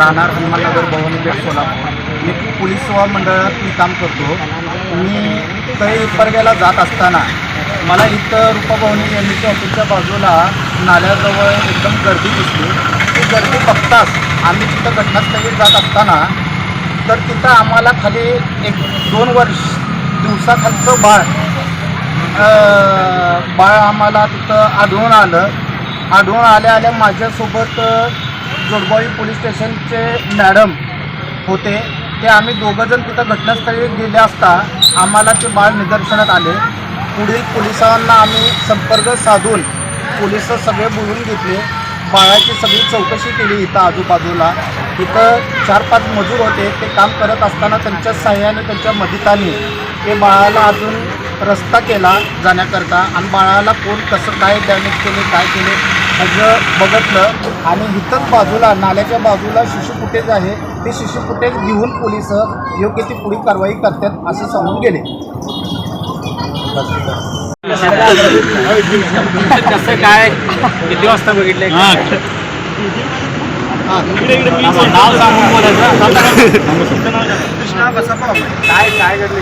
राहणार हनुमाननगर भवानीपेठ सोलापूर. मी पोलीस सेवा मंडळात मी काम करतो. मी काही परग्याला जात असताना मला इथं रूपाभवनी एम च्या ऑफिसच्या बाजूला नाल्याजवळ एकदम गर्दी दिसली. ती गर्दी बघताच आम्ही तिथं घटनास्थळी जात असताना तर तिथं आम्हाला खाली एक दोन वर्ष दिवसाखालचं बाळ बाळ आम्हाला तिथं आढळून आलं. आढळून आल्या आल्या माझ्यासोबत जोडबाई जोडबावी पोलीस स्टेशनचे मॅडम होते. ते आम्ही दोघंजण तिथं घटनास्थळी गेले असता आम्हाला ते बाळ निदर्शनात आले. पुढील पोलिसांना आम्ही संपर्क साधून पोलीस सगळे बोलून घेतले. बाळाची सगळी चौकशी केली इथं आजूबाजूला. इथं चार पाच मजूर होते ते काम करत असताना त्यांच्या सहाय्याने त्यांच्या मदताने ते बाळाला अजून रस्ता केला जाण्याकरता आणि बाळाला कोण कसं काय डॅमेज केले काय केले सगळं बघितलं. आणि इथंच बाजूला नाल्याच्या बाजूला शिशु फुटेज आहे. ते शिशु फुटेज घेऊन पोलीस योग्य ती पुढील कारवाई करतात असे सांगून गेले. कसं काय? किती वाजता बघितले नाव सांगून बोलायचं. कृष्णा बसप्पा काय काय घडलं?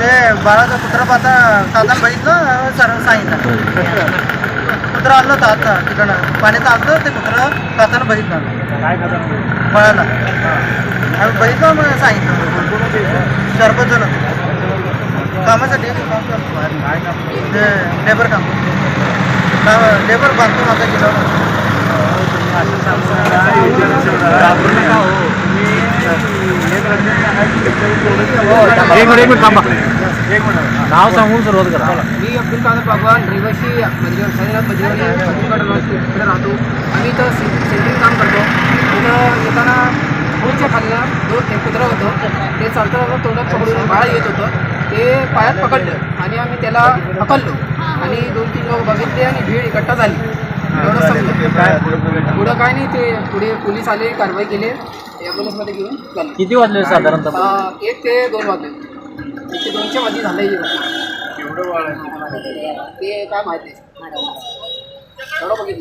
ते बाळाचा कुत्रा पाहता तात्यानं बघितलं सर सांगितलं. कुत्रा आलं तात तिकडं. पाण्यात आलं ते कुत्रं तात्यानं बघितलं. काय बाळाला. आम्ही बघितलं मग सांगितलं. चार पाच जण कामासाठी काम करतो ते लेबर काम काम- लेबर बांधतो माझा किलो एक मिनिट एक मिनिट थांबा एक मिनिट नाव सांगून सुरुवात करा मी अब्दुल कादर बागवान रहिवाशी मधुर साईनाथ मधुरवाडी इकडे राहतो आम्ही इथं से सेंट्रिंग काम करतो इथं येताना पुढच्या खाल्ला दोन ते कुत्रा होतो ते चालता चालता तोंडात पकडून बाळ येत होतं ते पायात पकडलं आणि आम्ही त्याला हकललो आणि दोन तीन लोक बघितले आणि भीड इकट्ठा झाली. एवढं समजलं. पुढं काय? नाही ते पुढे पोलीस आले कारवाई केली. ॲम्ब्युलन्समध्ये घेऊन झालं किती वाजले साधारणतः? एक ते दोन वाजले. एक ते दोनच्या मध्ये झालं ही घटना. ते काय माहिती एवढं बघितलं.